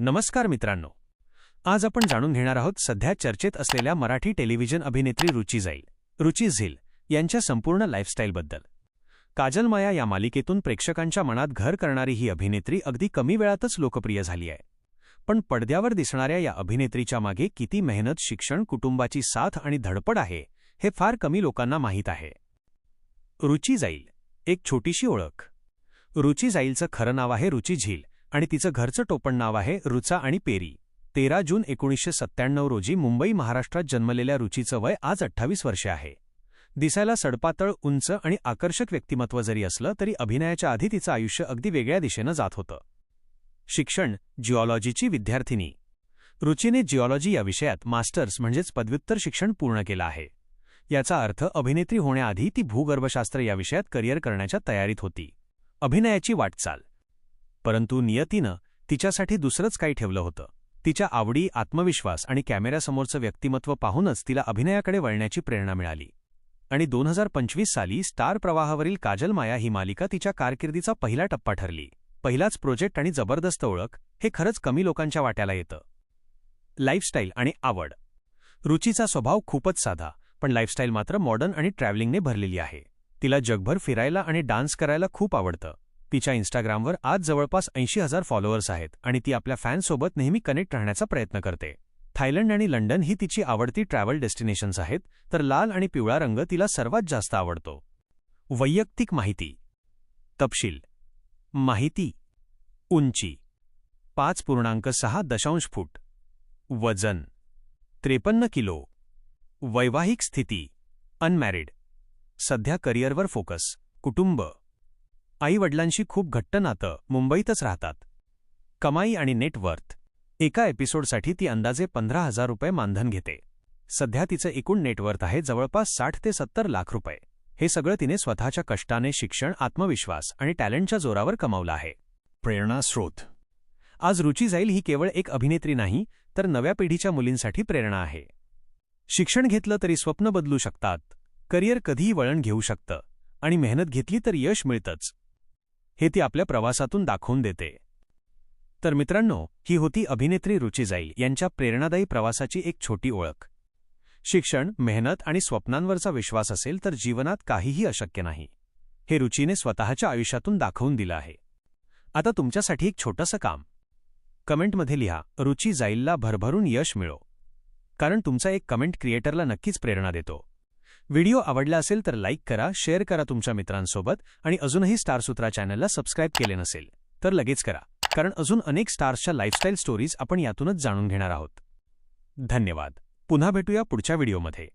नमस्कार मित्रांनो. आज आपण जाणून घेणार आहोत सध्या चर्चेत असलेल्या मराठी टेलिव्हिजन अभिनेत्री रुची जाईल रुची झिल यांच्या संपूर्ण लाईफस्टाईलबद्दल काजल माया या मालिकेतून प्रेक्षकांच्या मनात घर करणारी ही अभिनेत्री अगदी कमी वेळातच लोकप्रिय झाली आहे. पण पडद्यावर दिसणाऱ्या या अभिनेत्रीच्या मागे किती मेहनत शिक्षण कुटुंबाची साथ आणि धडपड आहे हे फार कमी लोकांना माहीत आहे. रुची जाईल एक छोटीशी ओळख. रुची जाईलचं खरं नाव आहे रुची झील. आणि तिचं घरचं टोपण नाव आहे रुचा आणि पेरी. तेरा जून एकोणीसशे सत्त्याण्णव रोजी मुंबई महाराष्ट्रात जन्मलेल्या रुचीचं वय आज अठ्ठावीस वर्षे आहे. दिसायला सडपातळ उंच आणि आकर्षक व्यक्तिमत्व जरी असलं तरी अभिनयाच्या आधी तिचं आयुष्य अगदी वेगळ्या दिशेनं जात होतं. शिक्षण जिओलॉजीची विद्यार्थिनी. रुचीने जिओलॉजी या विषयात मास्टर्स म्हणजेच पदव्युत्तर शिक्षण पूर्ण केलं आहे. याचा अर्थ अभिनेत्री होण्याआधी ती भूगर्भशास्त्र या विषयात करिअर करण्याच्या तयारीत होती. अभिनयाची वाटचाल. परंतु नियतीनं तिच्यासाठी दुसरंच काही ठेवलं होतं. तिच्या आवडी आत्मविश्वास आणि कॅमेऱ्यासमोरचं व्यक्तिमत्व पाहूनच तिला अभिनयाकडे वळण्याची प्रेरणा मिळाली. आणि दोन हजार पंचवीस साली स्टार प्रवाहावरील काजल माया ही मालिका तिच्या कारकिर्दीचा पहिला टप्पा ठरली. पहिलाच प्रोजेक्ट आणि जबरदस्त ओळख हे खरंच कमी लोकांच्या वाट्याला येतं. लाईफस्टाईल आणि आवड. रुचीचा स्वभाव खूपच साधा पण लाईफस्टाईल मात्र मॉडर्न आणि ट्रॅव्हलिंगने भरलेली आहे. तिला जगभर फिरायला आणि डान्स करायला खूप आवडतं. तिच्या इन्स्टाग्रामवर आज जवळपास ऐंशी हजार फॉलोअर्स आहेत आणि ती आपल्या फॅन्ससोबत नेहमी कनेक्ट राहण्याचा प्रयत्न करते. थायलंड आणि लंडन ही तिची आवडती ट्रॅव्हल डेस्टिनेशन्स आहेत तर लाल आणि पिवळा रंग तिला सर्वात जास्त आवडतो. वैयक्तिक माहिती. तपशील. माहिती. उंची. पाच पूर्णांक सहा दशांश फूट. वजन. त्रेपन्न किलो. वैवाहिक स्थिती. अनमॅरिड सध्या करिअरवर फोकस कुटुंब. आईवडिलांशी खूप घट्ट नातं मुंबईतच राहतात. कमाई आणि नेटवर्थ एका एपिसोडसाठी ती अंदाजे पंधरा हजार रुपये मानधन घेते. सध्या तिचं एकूण नेटवर्थ आहे जवळपास साठ ते सत्तर लाख रुपये. हे सगळं तिने स्वतःच्या कष्टाने शिक्षण आत्मविश्वास आणि टॅलेंटच्या जोरावर कमावलं आहे. प्रेरणा स्रोत. आज रुची जाईल ही केवळ एक अभिनेत्री नाही तर नव्या पिढीच्या मुलींसाठी प्रेरणा आहे. शिक्षण घेतलं तरी स्वप्न बदलू शकतात करिअर कधीही वळण घेऊ शकतं आणि मेहनत घेतली तर यश मिळतंच. हे ती आपल्या प्रवासातून दाखवून देते. तर मित्रांनो ही होती अभिनेत्री रुची जाईल यांच्या प्रेरणादायी प्रवासाची एक छोटी ओळख. शिक्षण मेहनत आणि स्वप्नांवरचा विश्वास असेल तर जीवनात काहीही अशक्य नाही. हे रुचीने स्वतःच्या आयुष्यातून दाखवून दिलं आहे. आता तुमच्यासाठी एक छोटंसं काम. कमेंटमध्ये लिहा रुची जाईलला भरभरून यश मिळो. कारण तुमचा एक कमेंट क्रिएटरला नक्कीच प्रेरणा देतो. व्हिडिओ आवडला असेल तर लाईक करा शेअर करा तुमच्या मित्रांसोबत आणि अजूनही स्टारसूत्रा चॅनलला सबस्क्राईब केले नसेल तर लगेच करा कारण अजून अनेक स्टार्सच्या लाईफस्टाईल स्टोरीज आपण यातूनच जाणून घेणार आहोत. धन्यवाद. पुन्हा भेटूया पुढच्या व्हिडिओमध्ये.